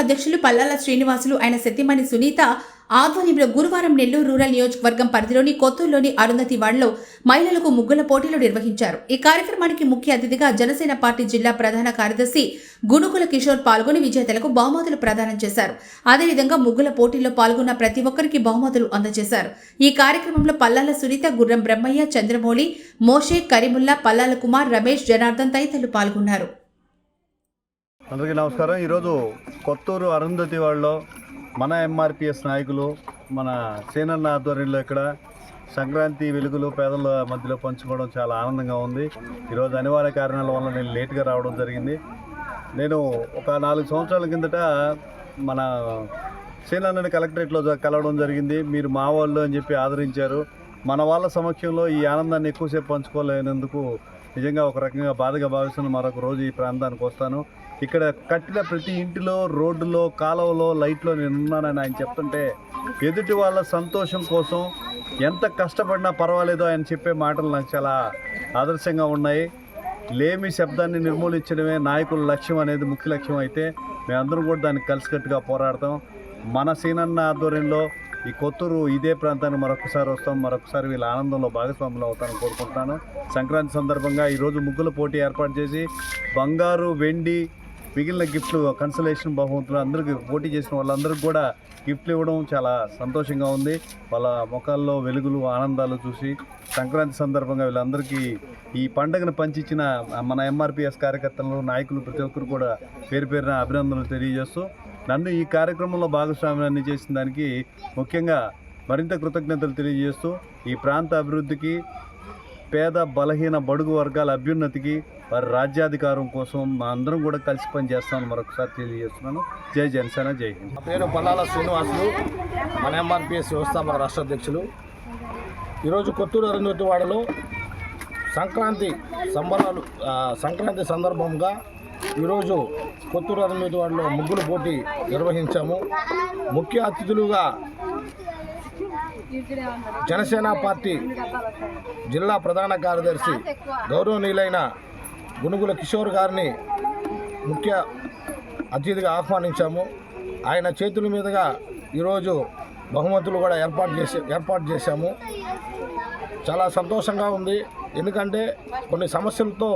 అధ్యక్షులు పల్లాల శ్రీనివాసులు ఆయన సత్యమణి సునీత ఆధ్వర్యంలో గురువారం నెల్లూరు రూరల్ నియోజకవర్గం పరిధిలోని కొత్తూరులోని అరుంధతి వాడలో మహిళలకు ముగ్గుల పోటీలు నిర్వహించారు. ఈ కార్యక్రమానికి ముఖ్య అతిథిగా జనసేన పార్టీ జిల్లా ప్రధాన కార్యదర్శి గునుకుల కిషోర్ పాల్గొని విజేతలకు బహుమతులు ప్రదానం చేశారు. అదేవిధంగా ముగ్గుల పోటీల్లో పాల్గొన్న ప్రతి ఒక్కరికి బహుమతులు అందజేశారు. ఈ కార్యక్రమంలో పల్లాల సునీత గుర్రం బ్రహ్మయ్య చంద్రమౌళి మోషే కరీముల్లా పల్లాల కుమార్ రమేష్ జనార్దన్ తదితరులు పాల్గొన్నారు. అందరికీ నమస్కారం. ఈరోజు కొత్తూరు అరుంధతి వాళ్ళలో మన ఎంఆర్పిఎస్ నాయకులు మన సేనన్న ఆధ్వర్యంలో ఇక్కడ సంక్రాంతి వెలుగులు పేదల మధ్యలో పంచుకోవడం చాలా ఆనందంగా ఉంది. ఈరోజు అనివార్య కారణాల వల్ల నేను లేట్గా రావడం జరిగింది. నేను ఒక నాలుగు సంవత్సరాల కిందట మన సేనన్నని కలెక్టరేట్లో కలవడం జరిగింది. మీరు మా వాళ్ళు అని చెప్పి ఆదరించారు. మన వాళ్ళ సమక్షంలో ఈ ఆనందాన్ని ఎక్కువసేపు పంచుకోలేనందుకు నిజంగా ఒక రకంగా బాధగా భావిస్తున్న మరొక రోజు ఈ ప్రాంతానికి వస్తాను. ఇక్కడ కట్టిన ప్రతి ఇంటిలో రోడ్డులో కాలువలో లైట్లో నేను ఉన్నానని ఆయన చెప్తుంటే ఎదుటి వాళ్ళ సంతోషం కోసం ఎంత కష్టపడినా పర్వాలేదు ఆయన చెప్పే మాటలు నాకు చాలా ఆదర్శంగా ఉన్నాయి. లేమి శబ్దాన్ని నిర్మూలించడమే నాయకుల లక్ష్యం అనేది ముఖ్య లక్ష్యం అయితే మేమందరం కూడా దానికి కలిసికట్టుగా పోరాడతాం. మన సీనన్న ఆధ్వర్యంలో ఈ కొత్తూరు ఇదే ప్రాంతానికి మరొకసారి వస్తాం. మరొకసారి వీళ్ళ ఆనందంలో భాగస్వాములు అవుతాను కోరుకుంటున్నాను. సంక్రాంతి సందర్భంగా ఈరోజు ముగ్గుల పోటీ ఏర్పాటు చేసి బంగారు వెండి మిగిలిన గిఫ్ట్లు కన్సలేషన్ బహుమతులు అందరికీ పోటీ చేసిన వాళ్ళందరికీ కూడా గిఫ్ట్లు ఇవ్వడం చాలా సంతోషంగా ఉంది. వాళ్ళ ముఖాల్లో వెలుగులు ఆనందాలు చూసి సంక్రాంతి సందర్భంగా వీళ్ళందరికీ ఈ పండుగను పంచిచ్చిన మన ఎంఆర్పిఎస్ కార్యకర్తలు నాయకులు ప్రతి ఒక్కరు కూడా పేరు పేరున అభినందనలు తెలియజేస్తూ నన్ను ఈ కార్యక్రమంలో భాగస్వామ్యాన్ని చేసిన దానికి ముఖ్యంగా మరింత కృతజ్ఞతలు తెలియజేస్తూ ఈ ప్రాంత అభివృద్ధికి పేద బలహీన బడుగు వర్గాల అభ్యున్నతికి వారి రాజ్యాధికారం కోసం మా అందరం కూడా కలిసి పనిచేస్తామని మరొకసారి తెలియజేస్తున్నాను. జై జనసేన జై హింద్. నా పేరు పల్లాల శ్రీనివాసులు. మన ఎంఆర్పిఎస్ వ్యవస్థాపక రాష్ట్ర అధ్యక్షులు. ఈరోజు కొత్తూరు అరుంధతివాడలో సంక్రాంతి సంబరాలు సంక్రాంతి సందర్భంగా ఈరోజు కొత్తూరు అరుంధతివాడలో ముగ్గులు పోటీ నిర్వహించాము. ముఖ్య అతిథులుగా జనసేన పార్టీ జిల్లా ప్రధాన కార్యదర్శి గౌరవనీయులైన గునుగుల కిషోర్ గారిని ముఖ్య అతిథిగా ఆహ్వానించాము. ఆయన చేతుల మీదుగా ఈరోజు బహుమతులు కూడా ఏర్పాటు చేసి ఏర్పాటు చేశాము. చాలా సంతోషంగా ఉంది. ఎందుకంటే కొన్ని సమస్యలతో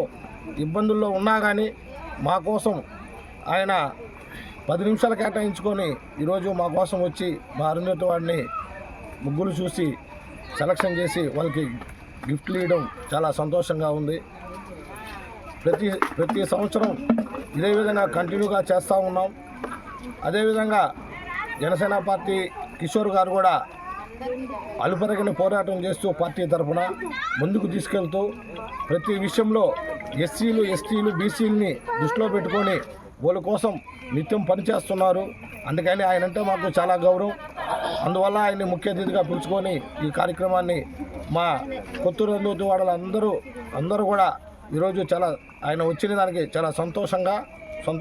ఇబ్బందుల్లో ఉన్నా కానీ మా కోసం ఆయన పది నిమిషాలు కేటాయించుకొని ఈరోజు మా కోసం వచ్చి మా అరుంధతి వాడిని ముగ్గులు చూసి సెలక్షన్ చేసి వాళ్ళకి గిఫ్ట్లు ఇవ్వడం చాలా సంతోషంగా ఉంది. ప్రతి ప్రతి సంవత్సరం ఇదే విధంగా కంటిన్యూగా చేస్తూ ఉన్నాం. అదేవిధంగా జనసేన పార్టీ కిషోర్ గారు కూడా అలుపెరగిన పోరాటం చేస్తూ పార్టీ తరఫున ముందుకు తీసుకెళ్తూ ప్రతి విషయంలో ఎస్సీలు ఎస్టీలు బీసీలని దృష్టిలో పెట్టుకొని వాళ్ళ కోసం నిత్యం పనిచేస్తున్నారు. అందుకని ఆయన అంటే మాకు చాలా గౌరవం. అందువల్ల ఆయన్ని ముఖ్య అతిథిగా పిలుచుకొని ఈ కార్యక్రమాన్ని మా కొత్తూరు అందరూ అందరూ అందరూ కూడా ఈరోజు చాలా ఆయన వచ్చిన దానికి చాలా సంతోషంగా